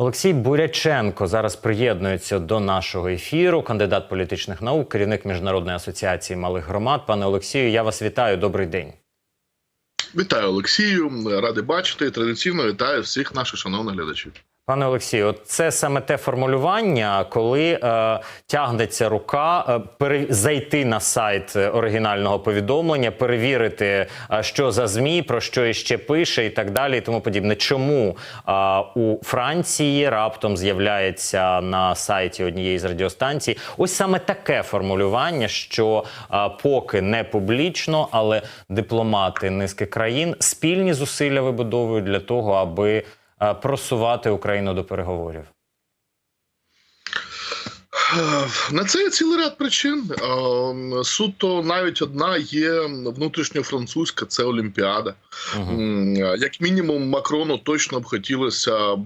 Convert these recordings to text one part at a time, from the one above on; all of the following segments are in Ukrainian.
Олексій Буряченко зараз приєднується до нашого ефіру. Кандидат політичних наук, керівник міжнародної асоціації малих громад. Пане Олексію, я вас вітаю. Добрий день. Вітаю Олексію, радий бачити. Традиційно вітаю всіх наших шановних глядачів. Пане Олексію, це саме те формулювання, коли е, тягнеться рука е, пере, зайти на сайт е, оригінального повідомлення, перевірити, е, що за змі, про що іще пише, і так далі, і тому подібне. Чому е, у Франції раптом з'являється на сайті однієї з радіостанцій ось саме таке формулювання, що е, поки не публічно, але дипломати низки країн спільні зусилля вибудовують для того, аби просувати Україну до переговорів? На це є цілий ряд причин. Суто навіть одна є внутрішньофранцузька це Олімпіада. М, Як мінімум, Макрону точно б хотілося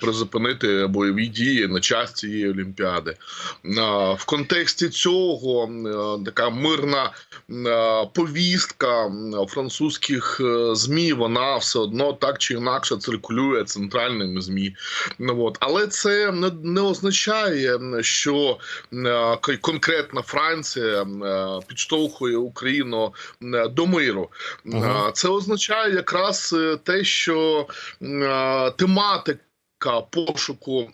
призупинити бойові дії на час цієї Олімпіади. В контексті цього е, така мирна е, повістка французьких е, змі вона все одно так чи інакше циркулює центральними змі. Ну але це не означає, що е, конкретна Франція е, підштовхує Україну е, до миру. Е, Це означає якраз те, що тематика пошуку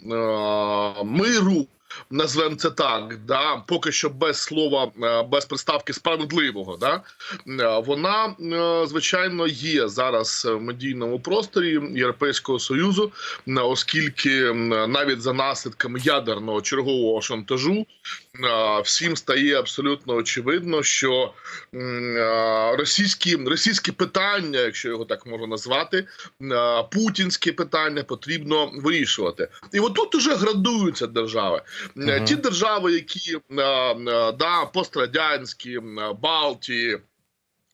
миру. Назвемо це так, да поки що без слова, е, без приставки справедливого, да е, вона е, звичайно є зараз в медійному просторі Європейського союзу, оскільки навіть за наслідками ядерного чергового шантажу всім стає абсолютно очевидно, що російські російські питання, якщо його так можна назвати, путінські питання потрібно вирішувати. І отут уже градуються держави. Е, Мгм. Ті держави, які е, е, да, пострадянські, е, Балтії,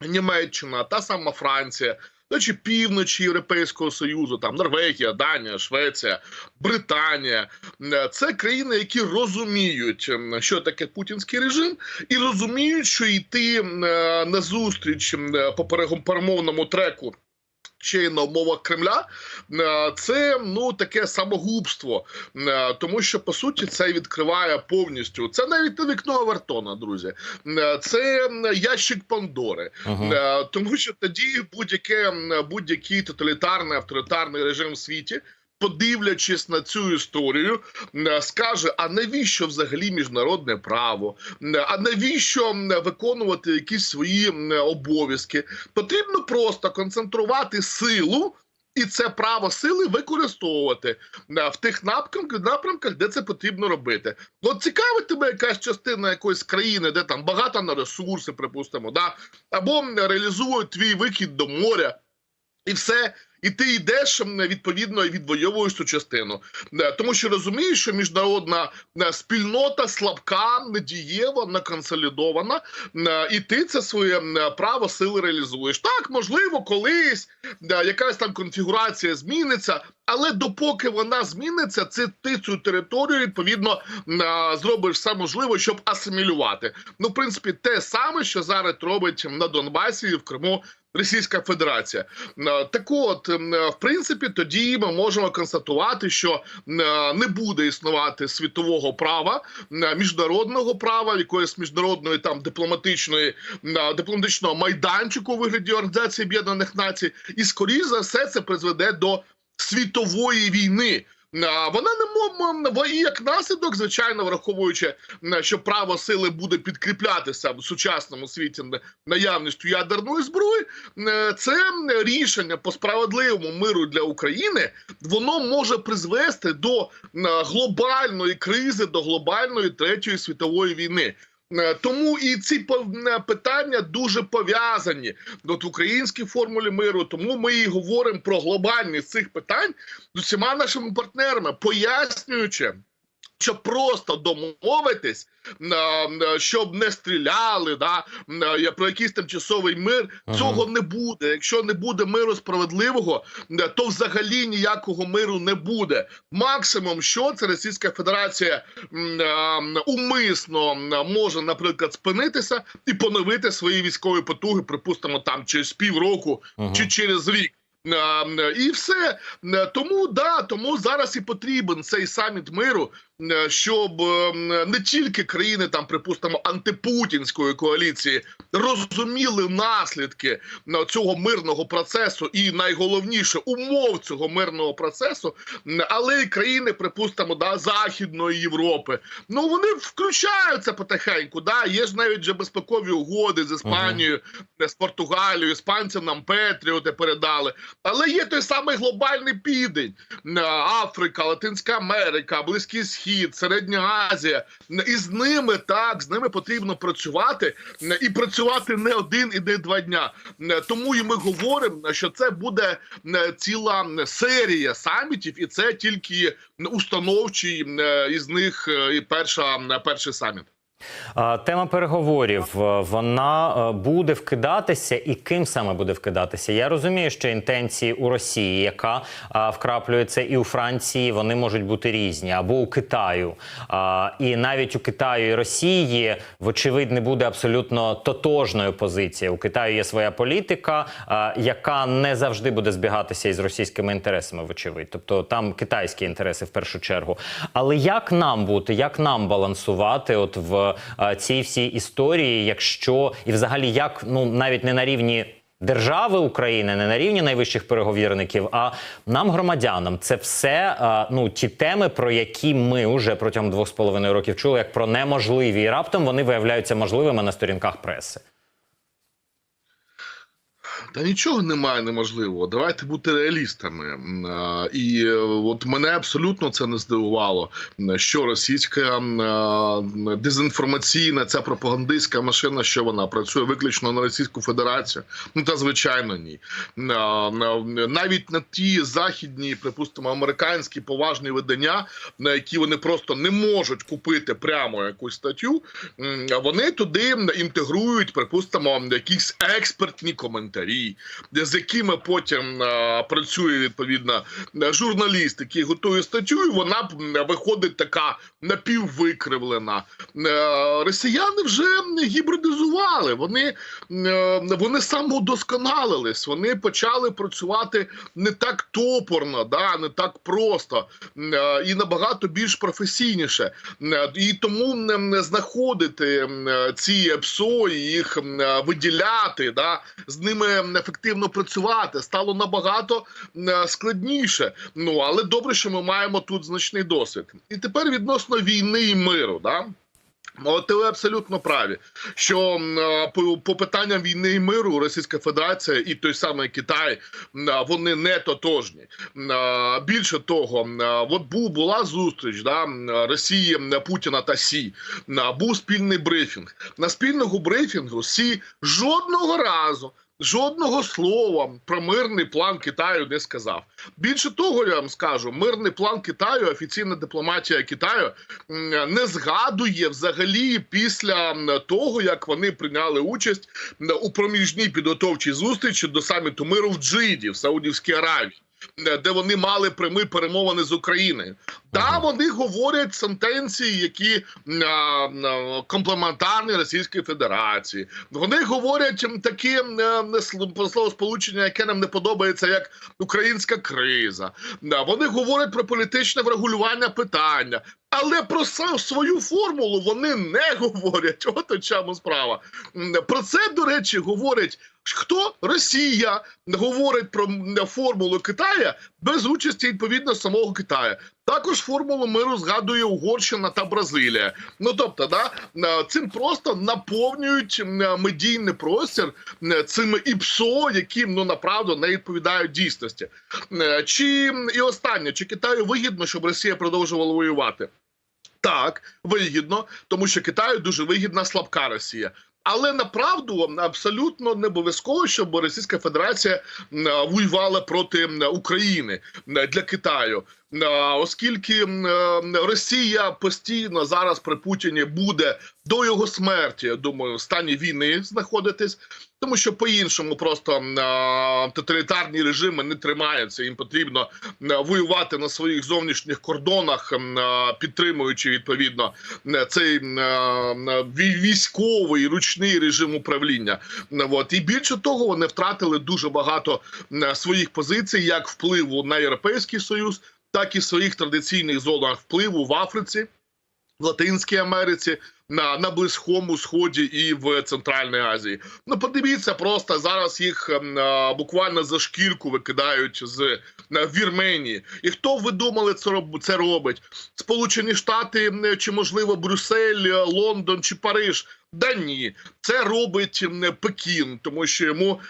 Німеччина, та сама Франція. Чи півночі Європейського Союзу, там Норвегія, Данія, Швеція, Британія Е, це країни, які розуміють, що таке путінський режим, і розуміють, що йти е, на зустріч е, по перемовному треку. Й на умовах Кремля е, це ну таке самогубство, е, тому що по суті це відкриває повністю. Це навіть не вікно Авертона, друзі. Е, Це ящик Пандори. Е, Тому що тоді будь-яке будь-який тоталітарний авторитарний режим в світі. Подивлячись на цю історію, скаже: а навіщо взагалі міжнародне право? А навіщо виконувати якісь свої обов'язки? Потрібно просто концентрувати силу. І це право сили використовувати е, в тих напрямках, напрямках, де це потрібно робити. От цікавить тебе якась частина якоїсь країни, де там багато на ресурси, припустимо, да? або реалізують твій вихід до моря, і все. І ти йдеш відповідно і відвоюєш цю частину, Е, тому що розумієш, що міжнародна е, спільнота слабка, недієва, не консолідована, е, і ти це своє право сили реалізуєш. Так, можливо, колись якась там конфігурація зміниться, але допоки вона зміниться, це ти цю територію відповідно зробиш все можливе, щоб асимілювати. Ну, в принципі, те саме, що зараз робить на Донбасі і в Криму. Російська Федерація так, от в принципі, тоді ми можемо констатувати, що е, не буде існувати світового права, е, міжнародного права, якоїсь міжнародної там дипломатичної е, дипломатичного майданчику у вигляді Організації Об'єднаних Націй, і скоріш за все це призведе до світової війни. Вона не мов і як наслідок, звичайно, враховуючи, що право сили буде підкріплятися в сучасному світі на- наявністю ядерної зброї. е, Це рішення по справедливому миру для України воно може призвести до е, глобальної кризи, до глобальної третьої світової війни. Е, Тому і ці е, питання дуже пов'язані от в українській формулі миру. Тому ми і говоримо про глобальність цих питань з усіма нашими партнерами, пояснюючи. Що просто домовитись, щоб не стріляли, да про якийсь тимчасовий мир Ага. цього не буде. Якщо не буде миру справедливого, то взагалі ніякого миру не буде. Максимум, що це Російська Федерація умисно може, наприклад, спинитися і поновити свої військові потуги, припустимо, там через півроку Мгм. чи через рік. Е, е, І все Е, тому да, тому зараз і потрібен цей саміт миру, е, щоб е, не тільки країни там, припустимо, антипутінської коаліції розуміли наслідки е, цього мирного процесу і найголовніше умов цього мирного процесу, але й країни, припустимо, да, Західної Європи. Ну вони включаються потихеньку. Да, є ж навіть вже безпекові угоди з Іспанією, е, з Португалією, іспанцям нам Петріоти передали. Але є той самий глобальний південь, е, Африка, Латинська Америка, Близький Схід, Середня Азія. І з ними так, з ними потрібно працювати і працювати не один і не два дня. Тому і ми говоримо, що це буде ціла серія самітів, і це тільки установчий е, із них е, і перша перший саміт. Тема переговорів е, вона е, буде вкидатися, і ким саме буде вкидатися? Я розумію, що інтенції у Росії, яка вкраплюється, і у Франції вони можуть бути різні, або у Китаю. І навіть у Китаю і Росії, вочевидь, не буде абсолютно тотожною позиція. У Китаю є своя політика, яка не завжди буде збігатися із російськими інтересами, вочевидь. Тобто там китайські інтереси в першу чергу. Але як нам бути, як нам балансувати, от в е, цій всій історії, якщо і взагалі як ну навіть не на рівні. Держави України не на рівні найвищих переговірників, а нам, громадянам, це все е, ну ті теми, про які ми вже протягом двох з половиною років чули, як про неможливі, і раптом вони виявляються можливими на сторінках преси. Та нічого немає неможливого. Давайте бути реалістами. І е, от мене абсолютно це не здивувало, що російська дезінформаційна ця пропагандистська машина, що вона працює виключно на Російську Федерацію. Ну та звичайно, ні. Навіть на ті західні, припустимо, американські поважні видання, на які вони просто не можуть купити прямо якусь статтю, вони туди інтегрують, припустимо, якісь експертні коментарі, з якими потім працює відповідно журналіст, який готує статтю, і вона виходить така напіввикривлена. Е, Росіяни вже гібридизували. Вони, е, вони самоудосконалились. Вони почали працювати не так топорно, да, не так просто е, і набагато більш професійніше. І тому м, знаходити ці ПСО, їх виділяти, да, з ними ефективно працювати стало набагато складніше. Ну але добре, що ми маємо тут значний досвід. І тепер відносно війни і миру. Да? От ви абсолютно праві, що по, по питанням війни і миру Російська Федерація і той самий Китай вони не тотожні. Більше того, от був була зустріч да, Росії Путіна та Сі. Був спільний брифінг. На спільному брифінгу Сі жодного разу. Жодного слова про мирний план Китаю не сказав. Більше того, я вам скажу, мирний план Китаю, офіційна дипломатія Китаю не згадує взагалі після того, як вони прийняли участь у проміжній підготовчій зустрічі до саміту миру в Джиді в Саудівській Аравії. М, Де вони мали прямі перемовини з Україною, да вони говорять сентенції, які а, а, комплементарні Російської Федерації. Вони говорять такі е, словосполучення, яке нам не подобається, як українська криза. Да, Вони говорять про політичне врегулювання питання, але про са- свою формулу вони не говорять. От у чому справа. Про це, до речі, говорить хто Росія говорить про формулу Китая без участі відповідно самого Китаю. Також формулу миру згадує Угорщина та Бразилія. Ну тобто, да е, цим просто наповнюють медійний простір м, цими ІПСО, які ну направду не відповідають дійсності. Е, Чи і останнє, чи Китаю вигідно, щоб Росія продовжувала воювати? Так, вигідно, тому що Китаю дуже вигідна слабка Росія. Але направду абсолютно не обов'язково, щоб Російська Федерація воювала проти України для Китаю. Е, Оскільки е, Росія постійно зараз при Путіні буде до його смерті, я думаю, в стані війни знаходитись, тому що по-іншому просто е, тоталітарні режими не тримаються. Їм потрібно воювати на своїх зовнішніх кордонах, підтримуючи відповідно цей вій- військовий ручний режим управління. От і більше того, вони втратили дуже багато своїх позицій, як впливу на європейський союз, так і в своїх традиційних зонах впливу в Африці, в Латинській Америці. На, на близькому сході і в Центральній Азії. Ну подивіться, просто зараз їх ем, а, буквально за шкірку викидають з е, Вірменії. І хто ви думали, це роб- це робить? Сполучені Штати чи можливо Брюссель, е, Лондон чи Париж? Да ні, це робить м, Пекін, тому що йому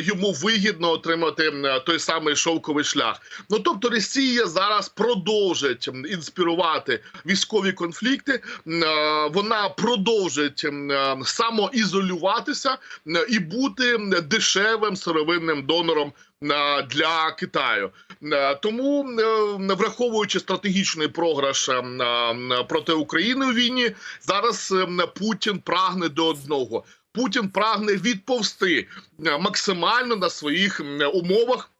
йому вигідно отримати той самий шовковий шлях. Ну тобто Росія зараз продовжить інспірувати військові конфлікти. Вона продовжить самоізолюватися і бути дешевим сировинним донором для Китаю. Е, Тому, е, враховуючи стратегічний програш е, е, проти України у війні, зараз е, Путін прагне до одного. Путін прагне відповсти е, максимально на своїх умовах.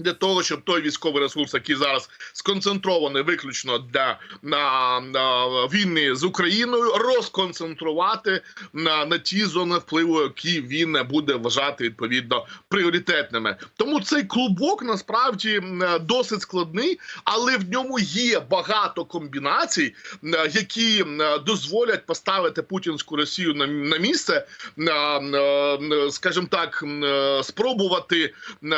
Для того щоб той військовий ресурс, який зараз сконцентрований виключно для на, на війни з Україною, розконцентрувати на, на ті зони впливу, які він буде вважати відповідно пріоритетними. Тому цей клубок насправді досить складний, але в ньому є багато комбінацій, які дозволять поставити путінську Росію на, на місце, скажімо так, спробувати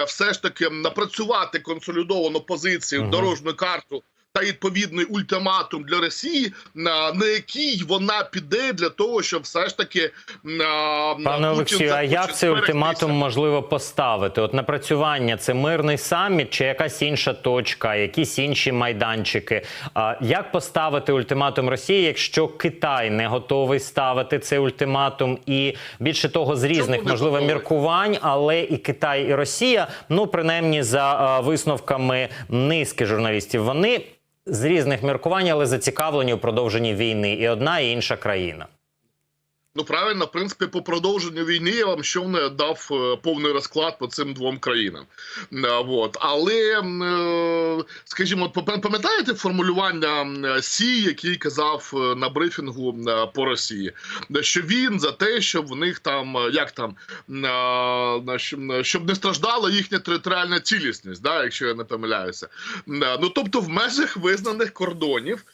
все ж таки напрацювати консолідовану позицію, дорожню карту. Та відповідний ультиматум для Росії, на, на який вона піде для того, щоб все ж таки на Пане Олексію, а як цей ультиматум можливо поставити? От напрацювання це мирний саміт чи якась інша точка, якісь інші майданчики? А як поставити ультиматум Росії, якщо Китай не готовий ставити цей ультиматум, і більше того, з різних можливо готовий? міркувань, але і Китай, і Росія, ну принаймні за а, висновками низки журналістів, вони з різних міркувань, але зацікавлені у продовженні війни, і одна і інша країна. Ну правильно, в принципі, по продовженню війни я вам щойно дав е, повний розклад по цим двом країнам. Е, Вот. Але, е, скажімо, пам- пам'ятаєте формулювання Сі, який казав на брифінгу по Росії, що він за те, щоб в них там як там щоб- не страждала їхня територіальна цілісність, да, якщо я не помиляюся. Ну тобто, в межах визнаних кордонів,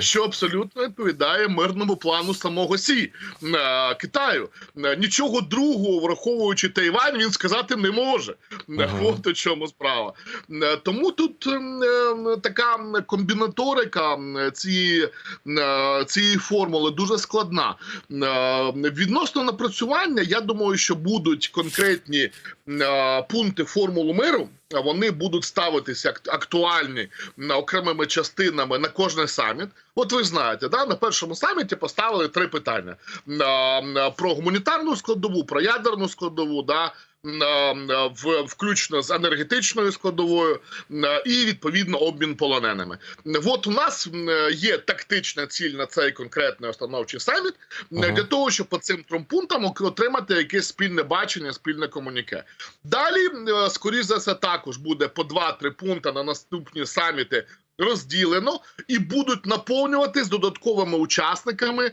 що абсолютно відповідає мирному плану самого Сі. Е, Китаю. Е, Нічого другого, враховуючи Тайвань, він сказати не може. Е, Мгм. От у чому справа. Тому тут е, е, така комбінаторика е, цієї, цієї формули дуже складна. Відносно напрацювання, я думаю, що будуть конкретні пункти формулу миру. Вони будуть ставитися актуальні окремими частинами на кожний саміт. От ви знаєте, да, на першому саміті поставили три питання: про гуманітарну складову, про ядерну складову, да, включно з енергетичною складовою і відповідно обмін полоненими. От у нас є тактична ціль на цей конкретний установчий саміт Ага. для того, щоб по цим трьом пунктам отримати якесь спільне бачення, спільне комуніке. Далі, е, скоріш за все, також буде по 2-3 пункти на наступні саміти. Розділено і будуть наповнюватись додатковими учасниками, е,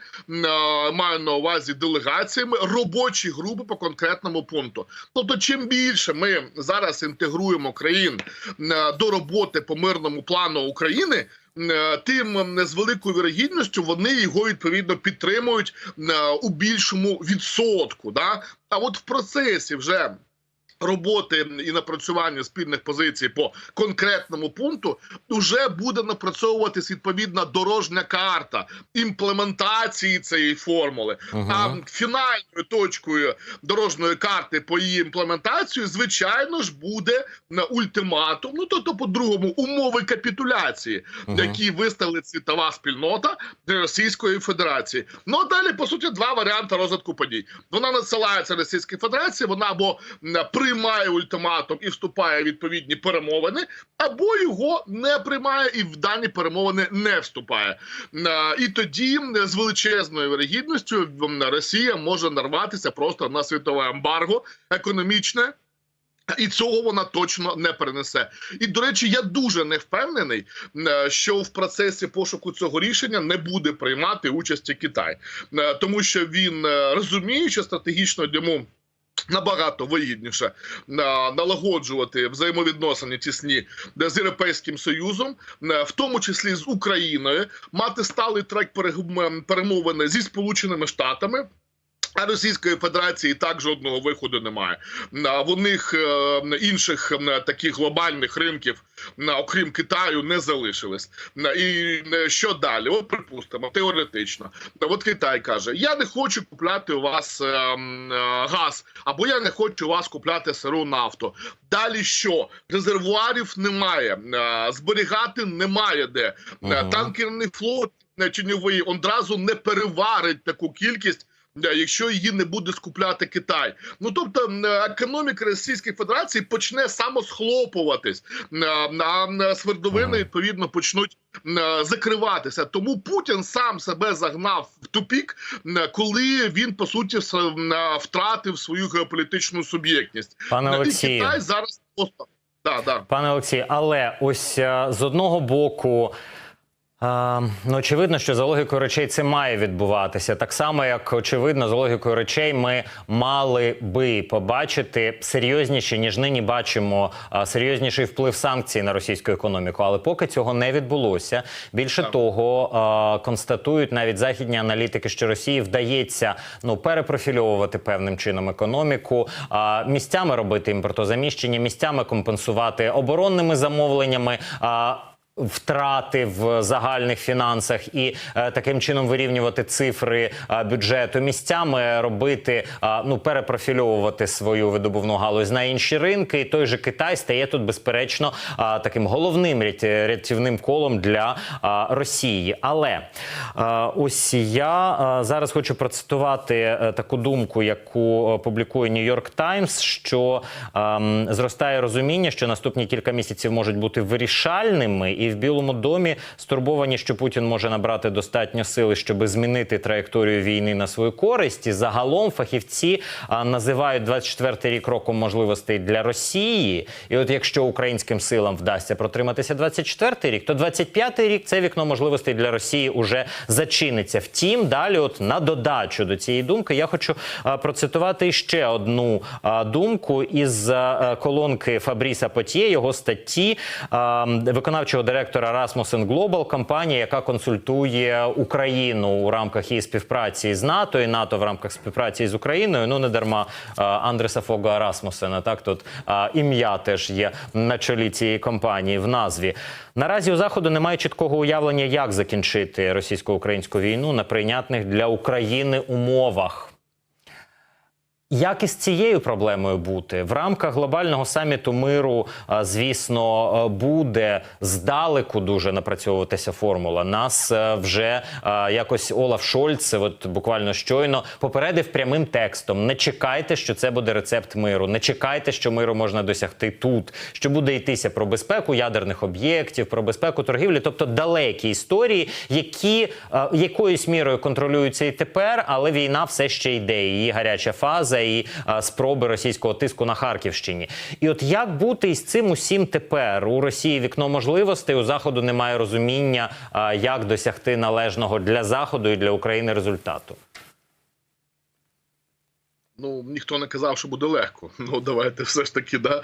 маю на увазі делегаціями робочі групи по конкретному пункту. Тобто, чим більше ми зараз інтегруємо країн е, до роботи по мирному плану України. е, Тим з великою вірогідністю вони його відповідно підтримують у більшому відсотку. Да? А от в процесі вже роботи і напрацювання спільних позицій по конкретному пункту вже буде напрацьовуватись відповідна дорожня карта імплементації цієї формули. Мгм. А фінальною точкою дорожньої карти по її імплементацію, звичайно ж, буде на ультиматум. Ну тобто, по-другому, умови капітуляції, Мгм. які виставила світова спільнота Російської Федерації. Ну а далі, по суті, два варіанти розвитку подій. Вона надсилається Російській Федерації, вона або м, приймає ультиматум і вступає в відповідні перемовини, або його не приймає і в дані перемовини не вступає. Е, І тоді з величезною вирогідністю Росія може нарватися просто на світове ембарго економічне. І цього вона точно не перенесе. І до речі, я дуже не впевнений, е, що в процесі пошуку цього рішення не буде приймати участі Китай, Е, тому що він розуміє, що стратегічно йому. Набагато вигідніше е, налагоджувати взаємовідносини тісні е, з європейським союзом, е, в тому числі з Україною, мати сталий трек перемовини зі Сполученими Штатами. А Російської Федерації так жодного виходу немає. В них е, інших е, таких глобальних ринків, е, окрім Китаю, не залишилось. І що далі? От припустимо, теоретично. От Китай каже: Я не хочу купляти у вас газ, або я не хочу у вас купляти сиру нафту. Далі що? Резервуарів немає, зберігати немає де. Е, Танкерний флот тіньовий одразу не переварить таку кількість. Якщо її не буде скупляти Китай, ну тобто економіка Російської Федерації почне самосхлопуватись, а Ага. відповідно почнуть закриватися. Тому Путін сам себе загнав в тупік, коли він по суті втратив свою геополітичну суб'єктність. Пане І Олексію. Китай зараз просто да, да. Пане Олексій, але ось е, з одного боку. Е, Ну, очевидно, що за логікою речей це має відбуватися. Так само, як очевидно, за логікою речей ми мали би побачити серйозніше, ніж нині бачимо серйозніший вплив санкцій на російську економіку. Але поки цього не відбулося. Більше Так. того, е, констатують навіть західні аналітики, що Росії вдається ну перепрофільовувати певним чином економіку, а місцями робити імпортозаміщення, місцями компенсувати оборонними замовленнями. А Втрати в загальних фінансах і е, таким чином вирівнювати цифри е, бюджету місцями, робити е, ну перепрофільовувати свою видобувну галузь на інші ринки. І той же Китай стає тут безперечно е, таким головним рят- рятівним колом для е, Росії. Але е, ось я е, зараз хочу процитувати е, таку думку, яку е, публікує Нью-Йорк Таймс, що ем, зростає розуміння, що наступні кілька місяців можуть бути вирішальними, і в Білому домі стурбовані, що Путін може набрати достатньо сили, щоб змінити траєкторію війни на свою користь. І загалом фахівці а, називають 24-й рік роком можливостей для Росії. І от якщо українським силам вдасться протриматися 24-й рік, то 25-й рік це вікно можливостей для Росії уже зачиниться. Втім, далі, от на додачу до цієї думки, я хочу а, процитувати ще одну а, думку із а, колонки Фабріса Потє, його статті а, виконавчого директора Rasmussen Global, компанія, яка консультує Україну у рамках її співпраці з НАТО і НАТО в рамках співпраці з Україною. Ну не дарма Андреса Фога Расмусена. Так тут ім'я теж є на чолі цієї компанії в назві. Наразі у заходу немає чіткого уявлення, як закінчити російсько-українську війну на прийнятних для України умовах. Як із цією проблемою бути в рамках глобального саміту миру, звісно, буде здалеку дуже напрацьовуватися формула. Нас вже якось Олаф Шольц, от буквально щойно попередив прямим текстом: не чекайте, що це буде рецепт миру. Не чекайте, що миру можна досягти тут. Що буде йтися про безпеку ядерних об'єктів, про безпеку торгівлі, тобто далекі історії, які якоюсь мірою контролюються і тепер, але війна все ще йде. Її гаряча фаза і е, спроби російського тиску на Харківщині. І от як бути із цим усім тепер у Росії вікно можливостей, у заходу немає розуміння, е, як досягти належного для заходу і для України результату. Ну ніхто не казав, що буде легко. Ну давайте все ж таки да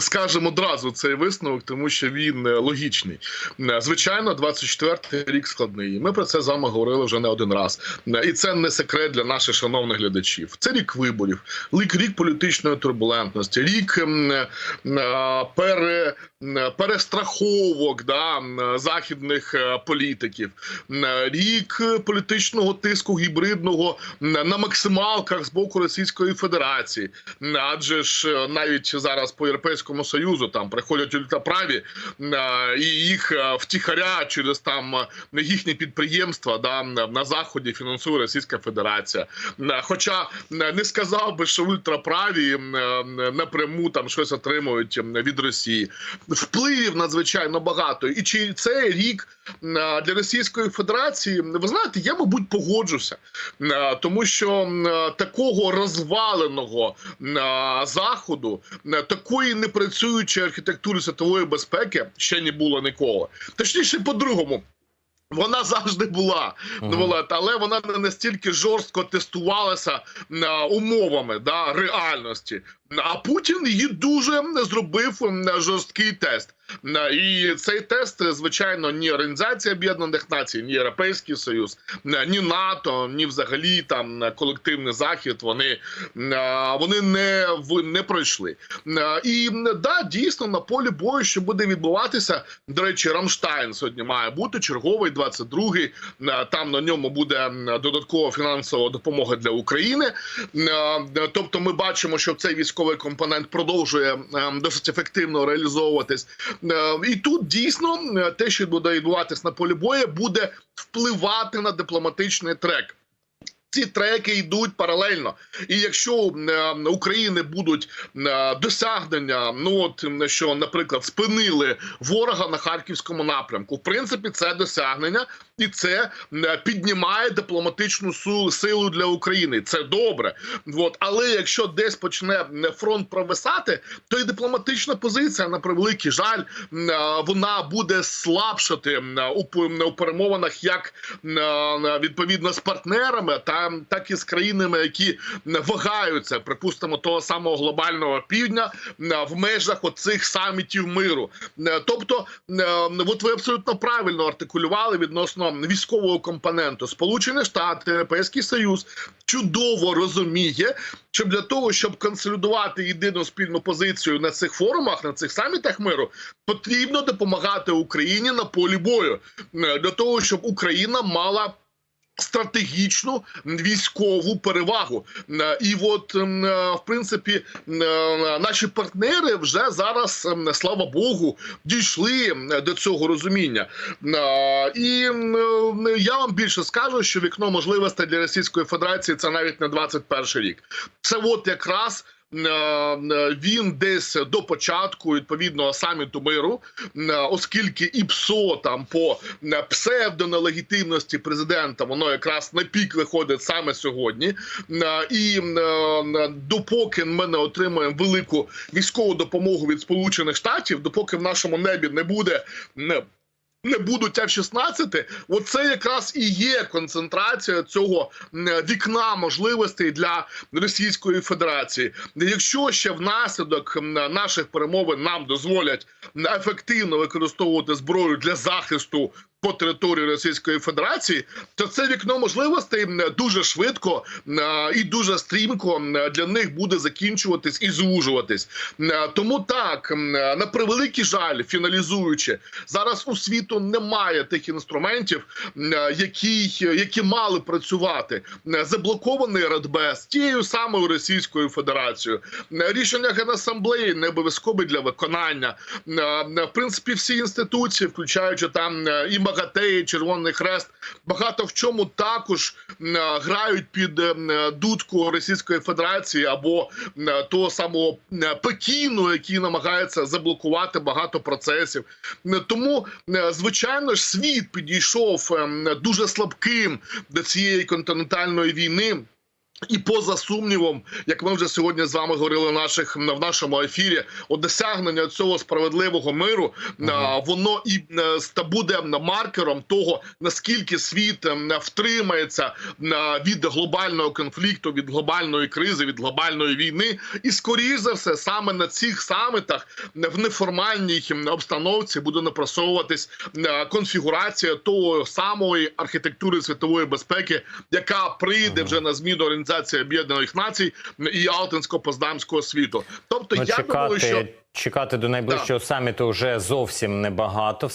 скажемо одразу цей висновок, тому що він е, логічний. Е, Звичайно, 24-й рік складний. Ми про це з вами говорили вже не один раз. Е, І це не секрет для наших шановних глядачів. Це рік виборів, рік рік політичної турбулентності, рік пере. Перестраховок да, західних е, політиків, рік політичного тиску гібридного на максималках з боку Російської Федерації. Адже ж е, навіть зараз по Європейському Союзу там приходять ультраправі е, і їх втіхаря через там їхні підприємства да, на заході фінансує Російська Федерація. Хоча не сказав би, що ультраправі напряму там щось отримують від Росії. Впливів надзвичайно багато. І чи цей рік для Російської Федерації, ви знаєте, я мабуть погоджуся, тому що такого розваленого заходу, такої непрацюючої архітектури світової безпеки ще не було ніколи. Точніше, по-другому. Вона завжди була, ну, але вона не настільки жорстко тестувалася умовами да, реальності. А Путін її дуже зробив жорсткий тест. І цей тест, звичайно, ні Організація Об'єднаних Націй, ні Європейський Союз, ні НАТО, ні взагалі там колективний захід. Вони, вони не не пройшли. І да, дійсно на полі бою, що буде відбуватися. До речі, Рамштайн сьогодні має бути черговий 22-й. М, Там на ньому буде додаткова фінансова допомога для України. Тобто, ми бачимо, що цей військовий компонент продовжує ем, досить ефективно реалізовуватись. Е, І тут дійсно е, те, що буде відбуватись на полі бою, буде впливати на дипломатичний трек. Ці треки йдуть паралельно, і якщо е, України будуть е, досягнення, ну от що, наприклад, спинили ворога на харківському напрямку, в принципі, це досягнення, і це е, піднімає дипломатичну силу для України. Це добре. От. Але якщо десь почне фронт провисати, то і дипломатична позиція на превеликий жаль, вона буде слабшати у, перемовинах як відповідно з партнерами, та так і з країнами, які вагаються, припустимо, того самого глобального півдня в межах оцих самітів миру. Е, Тобто, е, от ви абсолютно правильно артикулювали відносно військового компоненту. Сполучені Штати, Європейський Союз чудово розуміє, що для того, щоб консолідувати єдину спільну позицію на цих форумах, на цих самітах миру, потрібно допомагати Україні на полі бою Е, для того, щоб Україна мала. Стратегічну військову перевагу, Е, і от е, в принципі е, наші партнери вже зараз, слава Богу, дійшли до цього розуміння. І я вам більше скажу, що вікно можливостей для Російської Федерації це навіть не 21 рік. Це от якраз. Е, е, Він десь до початку відповідного саміту миру, е, оскільки і ПСО там по псевдонелегітимності президента, воно якраз на пік виходить саме сьогодні. І допоки ми не отримаємо велику військову допомогу від Сполучених Штатів, допоки в нашому небі не буде. Не будуть F-16, оце якраз і є концентрація цього вікна можливостей для Російської Федерації. Якщо ще внаслідок наших перемовин нам дозволять ефективно використовувати зброю для захисту по території Російської Федерації, то це вікно можливостей дуже швидко і дуже стрімко для них буде закінчуватись і звужуватись. Тому так на превеликий жаль, фіналізуючи, зараз у світу немає тих інструментів, які, які мали працювати. Заблокований Радбез тією самою Російською Федерацією. Рішення Генасамблеї не обов'язкові для виконання. В принципі, всі інституції, включаючи там і МАГАТЕ, Червоний Хрест, багато в чому також грають під дудку Російської Федерації або того самого Пекіну, який намагається заблокувати багато процесів. Тому, звичайно ж, світ підійшов дуже слабким до цієї континентальної війни. І поза сумнівом, як ми вже сьогодні з вами говорили в наших в нашому ефірі, от досягнення цього справедливого миру а, воно і е, буде маркером того наскільки світ е, втримається від глобального конфлікту, від глобальної кризи, від глобальної війни, і скоріш за все, саме на цих самітах в неформальній обстановці буде напрацьовуватись е, конфігурація того самої архітектури світової безпеки, яка прийде вже на зміну Організації Об'єднаних Націй і алтинсько-познамського світу. Тобто Ну, я думаю, що чекати, чекати до найближчого саміту вже зовсім небагато.